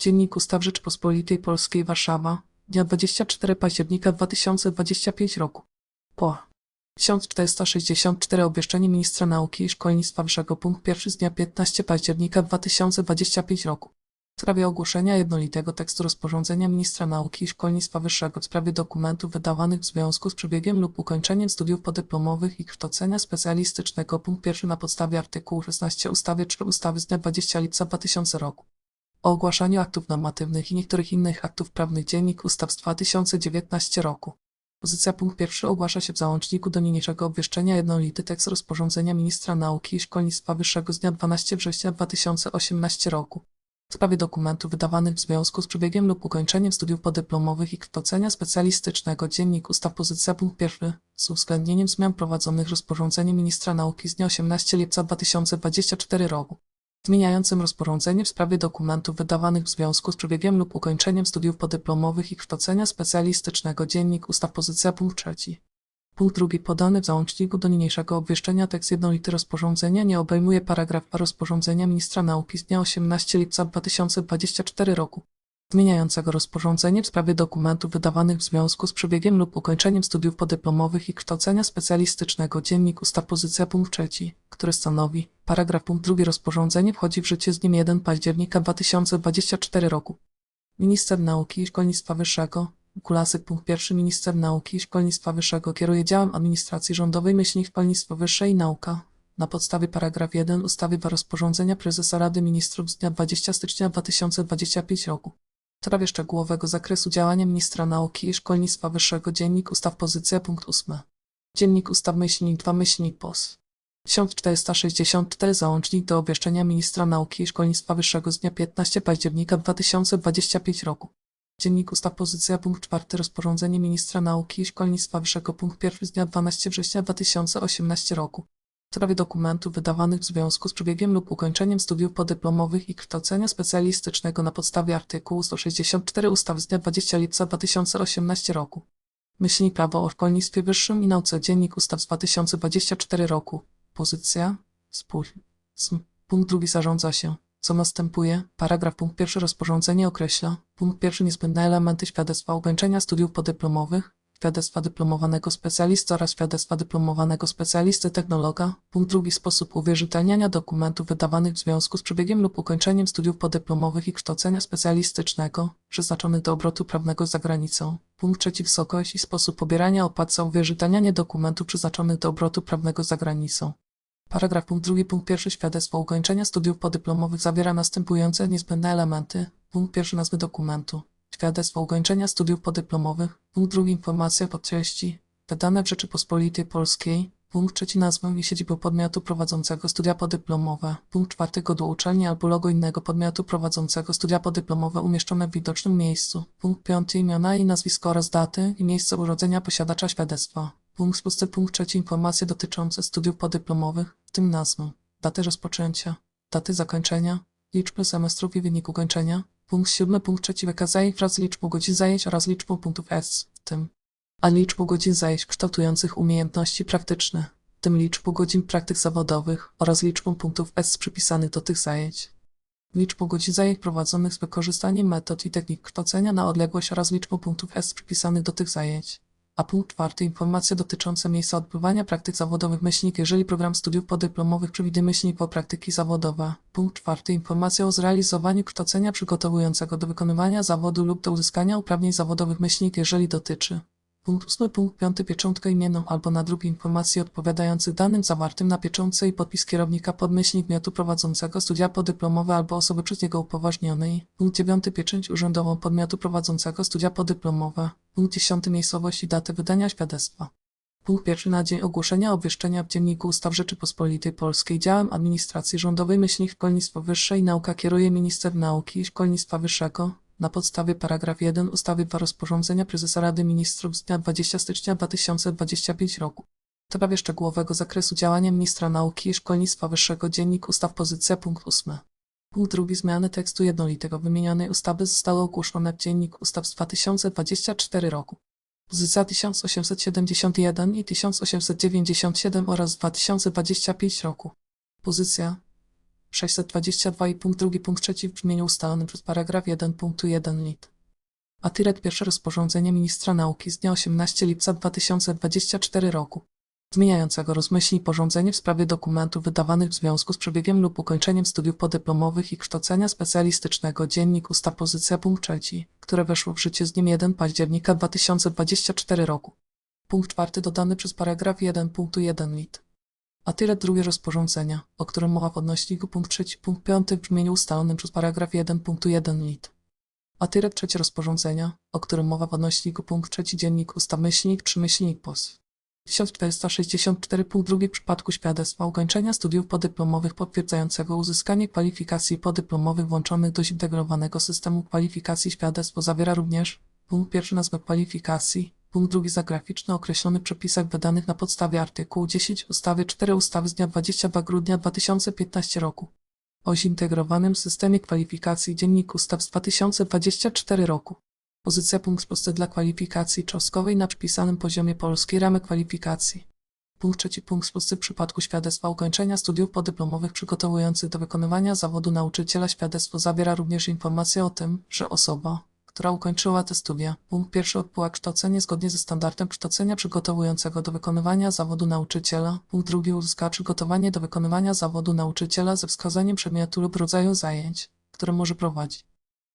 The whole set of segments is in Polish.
Dziennik Ustaw Rzeczypospolitej Polskiej Warszawa, dnia 24 października 2025 roku. Po 1464 obwieszczenie Ministra Nauki i Szkolnictwa Wyższego punkt pierwszy z dnia 15 października 2025 roku. W sprawie ogłoszenia jednolitego tekstu rozporządzenia Ministra Nauki i Szkolnictwa Wyższego w sprawie dokumentów wydawanych w związku z przebiegiem lub ukończeniem studiów podyplomowych i kształcenia specjalistycznego punkt pierwszy na podstawie artykułu 16 ustawy 3 ustawy z dnia 20 lipca 2000 roku o ogłaszaniu aktów normatywnych i niektórych innych aktów prawnych Dziennik Ustaw z 2019 roku. Pozycja punkt pierwszy ogłasza się w załączniku do niniejszego obwieszczenia jednolity tekst rozporządzenia Ministra Nauki i Szkolnictwa Wyższego z dnia 12 września 2018 roku w sprawie dokumentów wydawanych w związku z przebiegiem lub ukończeniem studiów podyplomowych i kształcenia specjalistycznego Dziennik Ustaw Pozycja punkt pierwszy z uwzględnieniem zmian prowadzonych rozporządzeniem Ministra Nauki z dnia 18 lipca 2024 roku zmieniającym rozporządzenie w sprawie dokumentów wydawanych w związku z przebiegiem lub ukończeniem studiów podyplomowych i kształcenia specjalistycznego. Dziennik Ustaw Pozycja punkt trzeci. Punkt drugi. Podany w załączniku do niniejszego obwieszczenia. Tekst jednolity rozporządzenia nie obejmuje paragrafa rozporządzenia Ministra Nauki z dnia 18 lipca 2024 roku zmieniającego rozporządzenie w sprawie dokumentów wydawanych w związku z przebiegiem lub ukończeniem studiów podyplomowych i kształcenia specjalistycznego. Dziennik Ustaw Pozycja punkt trzeci, który stanowi paragraf punkt drugi rozporządzenie wchodzi w życie z dniem 1 października 2024 roku. Minister Nauki i Szkolnictwa Wyższego. Kulasek punkt pierwszy. Minister Nauki i Szkolnictwa Wyższego. Kieruje działem administracji rządowej myślnik Szkolnictwo Wyższe i Nauka. Na podstawie paragraf 1 ustawy w rozporządzenia Prezesa Rady Ministrów z dnia 20 stycznia 2025 roku. W sprawie szczegółowego zakresu działania Ministra Nauki i Szkolnictwa Wyższego Dziennik Ustaw Pozycja punkt 8. Dziennik Ustaw myślnik 2 myślnik POS 1464 Załącznik do obwieszczenia Ministra Nauki i Szkolnictwa Wyższego z dnia 15 października 2025 roku. Dziennik Ustaw Pozycja punkt 4 Rozporządzenie Ministra Nauki i Szkolnictwa Wyższego punkt 1 z dnia 12 września 2018 roku w sprawie dokumentów wydawanych w związku z przebiegiem lub ukończeniem studiów podyplomowych i kształcenia specjalistycznego na podstawie artykułu 164 ustawy z dnia 20 lipca 2018 roku. Myślnik Prawo o Szkolnictwie Wyższym i Nauce Dziennik Ustaw z 2024 roku. Pozycja Spór. Sm. Punkt drugi zarządza się. Co następuje? Paragraf punkt pierwszy rozporządzenie określa. Punkt pierwszy niezbędne elementy świadectwa ukończenia studiów podyplomowych, świadectwa dyplomowanego specjalisty oraz świadectwa dyplomowanego specjalisty technologa. Punkt drugi sposób uwierzytelniania dokumentów wydawanych w związku z przebiegiem lub ukończeniem studiów podyplomowych i kształcenia specjalistycznego przeznaczonych do obrotu prawnego za granicą. Punkt trzeci wysokość i sposób pobierania opłat za uwierzytelnianie dokumentów przeznaczonych do obrotu prawnego za granicą. Paragraf drugi punkt pierwszy świadectwo ukończenia studiów podyplomowych zawiera następujące niezbędne elementy. Punkt pierwszy nazwy dokumentu. Świadectwo ukończenia studiów podyplomowych. Punkt drugi informacja o treści. Wydane w Rzeczypospolitej Polskiej. Punkt trzeci nazwę i siedzibę podmiotu prowadzącego studia podyplomowe. Punkt czwarty do uczelni albo logo innego podmiotu prowadzącego studia podyplomowe umieszczone w widocznym miejscu. Punkt piąty imiona i nazwisko oraz daty i miejsce urodzenia posiadacza świadectwa. Punkt szósty punkt trzeci informacje dotyczące studiów podyplomowych, w tym nazwę, daty rozpoczęcia, daty zakończenia, liczby semestrów i wynik ukończenia. Punkt siódmy punkt trzeci wykaz zajęć wraz z liczbą godzin zajęć oraz liczbą punktów S, w tym a liczbą godzin zajęć kształtujących umiejętności praktyczne, w tym liczbą godzin praktyk zawodowych oraz liczbą punktów S przypisanych do tych zajęć. Liczbą godzin zajęć prowadzonych z wykorzystaniem metod i technik kształcenia na odległość oraz liczbą punktów S przypisanych do tych zajęć. A punkt czwarty. Informacje dotyczące miejsca odbywania praktyk zawodowych. Myślnik, jeżeli program studiów podyplomowych przewiduje myślnik o praktyki zawodowe. Punkt czwarty. Informacja o zrealizowaniu kształcenia przygotowującego do wykonywania zawodu lub do uzyskania uprawnień zawodowych. Myślnik, jeżeli dotyczy. Punkt ósmy punkt piąty pieczątka imienną albo na drugiej informacji odpowiadających danym zawartym na pieczątce i podpis kierownika podmyślnik miotu prowadzącego studia podyplomowe albo osoby przez niego upoważnionej. Punkt dziewiąty pieczęć urzędową podmiotu prowadzącego studia podyplomowe. Punkt dziesiąty miejscowość i datę wydania świadectwa. Punkt pierwszy na dzień ogłoszenia obwieszczenia w Dzienniku Ustaw Rzeczypospolitej Polskiej działem administracji rządowej myślnik Szkolnictwo Wyższe i Nauka kieruje Minister Nauki i Szkolnictwa Wyższego na podstawie paragraf 1 ustawy 2 rozporządzenia Prezesa Rady Ministrów z dnia 20 stycznia 2025 roku. W sprawie szczegółowego zakresu działania Ministra Nauki i Szkolnictwa Wyższego Dziennik Ustaw Pozycja punkt 8. Punkt drugi zmiany tekstu jednolitego wymienionej ustawy zostały ogłoszone w Dziennik Ustaw z 2024 roku. Pozycja 1871 i 1897 oraz 2025 roku. Pozycja 622 i punkt drugi punkt trzeci w brzmieniu ustalonym przez paragraf 1 punktu 1 lit. A TIRET pierwsze rozporządzenie ministra nauki z dnia 18 lipca 2024 roku zmieniającego rozmyślnie porządzenie w sprawie dokumentów wydawanych w związku z przebiegiem lub ukończeniem studiów podyplomowych i kształcenia specjalistycznego Dziennik Ustaw Pozycja punkt trzeci, które weszło w życie z dniem 1 października 2024 roku. Punkt czwarty dodany przez paragraf 1 punktu 1 lit. A tyle drugie rozporządzenia, o którym mowa w odnośniku punkt trzeci punkt piąty w brzmieniu ustalonym przez paragraf 1 punktu 1 lit. A tyle trzecie rozporządzenia, o którym mowa w odnośniku punkt trzeci dziennik ustaw myślnik 3 myślnik POS. 1464 punkt drugi w przypadku świadectwa ukończenia studiów podyplomowych potwierdzającego uzyskanie kwalifikacji podyplomowych włączonych do zintegrowanego systemu kwalifikacji świadectwo zawiera również punkt pierwszy nazwę kwalifikacji, punkt drugi zagraficzny określony w przepisach wydanych na podstawie artykułu 10 ustawy 4 ustawy z dnia 22 grudnia 2015 roku o zintegrowanym systemie kwalifikacji Dziennik Ustaw z 2024 roku. Pozycja punkt prosty dla kwalifikacji cząstkowej na przypisanym poziomie polskiej ramy kwalifikacji. Punkt trzeci punkt prosty w przypadku świadectwa ukończenia studiów podyplomowych przygotowujących do wykonywania zawodu nauczyciela świadectwo zawiera również informację o tym, że osoba, która ukończyła te studia, punkt pierwszy odbyła kształcenie zgodnie ze standardem kształcenia przygotowującego do wykonywania zawodu nauczyciela, punkt drugi uzyskała przygotowanie do wykonywania zawodu nauczyciela ze wskazaniem przedmiotu lub rodzaju zajęć, które może prowadzić.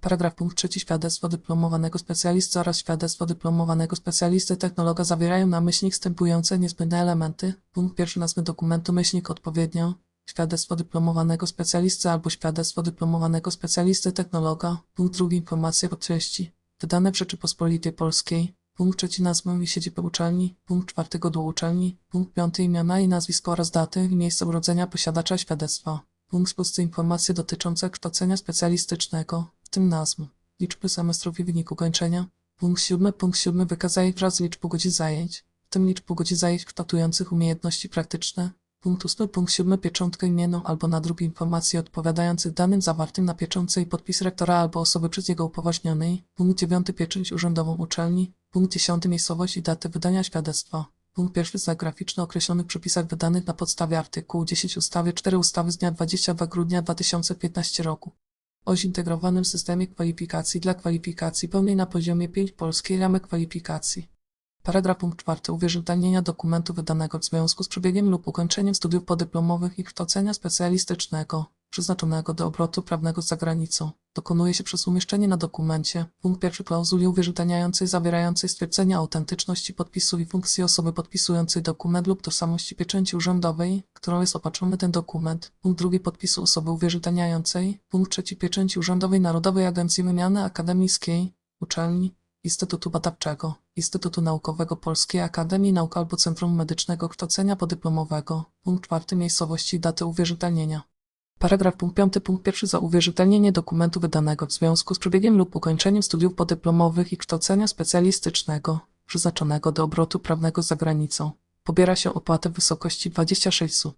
Paragraf punkt trzeci świadectwo dyplomowanego specjalisty oraz świadectwo dyplomowanego specjalisty technologa zawierają na myślnik wstępujące niezbędne elementy. Punkt pierwszy nazwy dokumentu myślnik odpowiednio. Świadectwo dyplomowanego specjalisty albo świadectwo dyplomowanego specjalisty technologa. Punkt drugi informacje o treści. Wydane w Rzeczypospolitej Polskiej. Punkt trzeci nazwę i siedzibę uczelni. Punkt czwarty godło uczelni. Punkt piąty imiona i nazwisko oraz daty i miejsce urodzenia posiadacza świadectwa. Punkt szósty informacje dotyczące kształcenia specjalistycznego, w tym nazw, liczby semestrów i wyniku kończenia. Punkt siódmy. Punkt siódmy wykazuje wraz liczbu godzin zajęć, w tym liczbu godzin zajęć kształtujących umiejętności praktyczne. Punkt ósmy. Punkt siódmy. Pieczątkę imienną albo nadruk informacji odpowiadających danym zawartym na pieczątce i podpis rektora albo osoby przez jego upoważnionej. Punkt dziewiąty. Pieczęć urzędową uczelni. Punkt dziesiąty. Miejscowość i daty wydania świadectwa. Punkt pierwszy zagraficzny określony w przepisach wydanych na podstawie artykułu 10 ustawy 4 ustawy z dnia 22 grudnia 2015 roku o zintegrowanym systemie kwalifikacji dla kwalifikacji pełnej na poziomie 5 polskiej ramy kwalifikacji. Paragraf czwarty uwierzytelnienia dokumentu wydanego w związku z przebiegiem lub ukończeniem studiów podyplomowych i kształcenia specjalistycznego przeznaczonego do obrotu prawnego z zagranicą. Dokonuje się przez umieszczenie na dokumencie punkt pierwszy klauzuli uwierzytelniającej zawierającej stwierdzenie autentyczności podpisu i funkcji osoby podpisującej dokument lub tożsamości pieczęci urzędowej, którą jest opatrzony ten dokument. Punkt drugi podpisu osoby uwierzytelniającej. Punkt trzeci pieczęci urzędowej Narodowej Agencji Wymiany Akademickiej, uczelni, Instytutu Badawczego, Instytutu Naukowego Polskiej Akademii Nauk albo Centrum Medycznego Kształcenia Podyplomowego. Punkt czwarty miejscowości i daty uwierzytelnienia. Paragraf punkt 5 punkt pierwszy za uwierzytelnienie dokumentu wydanego w związku z przebiegiem lub ukończeniem studiów podyplomowych i kształcenia specjalistycznego przeznaczonego do obrotu prawnego za granicą. Pobiera się opłatę w wysokości 26 su.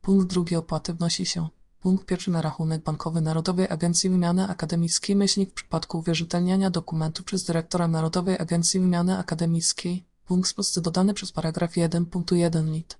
Punkt drugi opłaty wnosi się. Punkt pierwszy na rachunek bankowy Narodowej Agencji Wymiany Akademickiej w przypadku uwierzytelniania dokumentu przez dyrektora Narodowej Agencji Wymiany Akademickiej. Punkt spusty dodany przez paragraf 1 punktu 1 lit.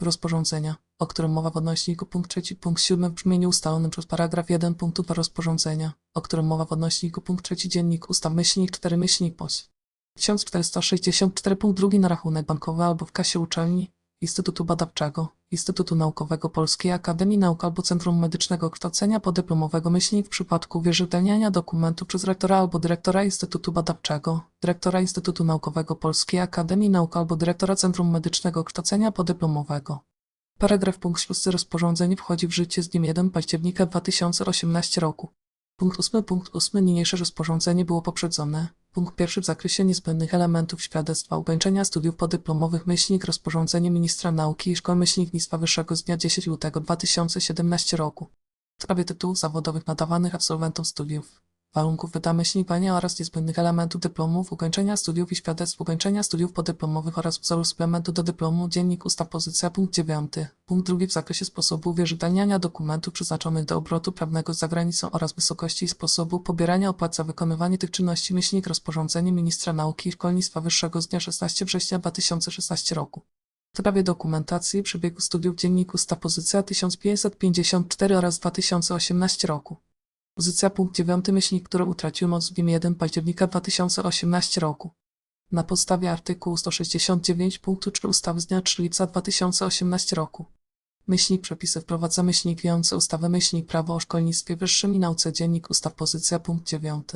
Rozporządzenia o którym mowa w odnośniku punkt trzeci punkt siódmy w brzmieniu ustalonym przez paragraf 1 punktu 2 rozporządzenia, o którym mowa w odnośniku punkt trzeci dziennik ustaw myślnik 4 myślnik POS. 1464 punkt drugi na rachunek bankowy albo w kasie uczelni, Instytutu Badawczego, Instytutu Naukowego Polskiej Akademii Nauk albo Centrum Medycznego Kształcenia Podyplomowego myślnik w przypadku uwierzytelniania dokumentu przez rektora albo dyrektora Instytutu Badawczego, dyrektora Instytutu Naukowego Polskiej Akademii Nauk albo dyrektora Centrum Medycznego Kształcenia Podyplomowego. Paragraf punkt 6 rozporządzenie wchodzi w życie z dniem 1 października 2018 roku. Punkt 8. Punkt 8. Niniejsze rozporządzenie było poprzedzone. Punkt pierwszy w zakresie niezbędnych elementów świadectwa ukończenia studiów podyplomowych myślnik rozporządzenie ministra nauki i szkoły myślnictwa wyższego z dnia 10 lutego 2017 roku. W sprawie tytułów zawodowych nadawanych absolwentom studiów warunków wydamyślnienia oraz niezbędnych elementów dyplomów, ukończenia studiów i świadectw ukończenia studiów podyplomowych oraz wzoru suplementu do dyplomu, dziennik ustaw pozycja punkt 9. Punkt drugi w zakresie sposobu uwierzytelniania dokumentów przeznaczonych do obrotu prawnego z zagranicą oraz wysokości i sposobu pobierania opłat za wykonywanie tych czynności myślnik rozporządzenie ministra nauki i szkolnictwa wyższego z dnia 16 września 2016 roku. W sprawie dokumentacji przebiegu studiów Dziennik Ustaw pozycja 1554 oraz 2018 roku. Pozycja punkt 9 myślnik, które utraciły moc z dniem 1 października 2018 roku. Na podstawie artykułu 169 punktu 3 ustawy z dnia 3 lipca 2018 roku. Myślnik przepisy wprowadza myślnik wiąże ustawę myślnik prawo o szkolnictwie wyższym i nauce dziennik ustaw pozycja punkt 9.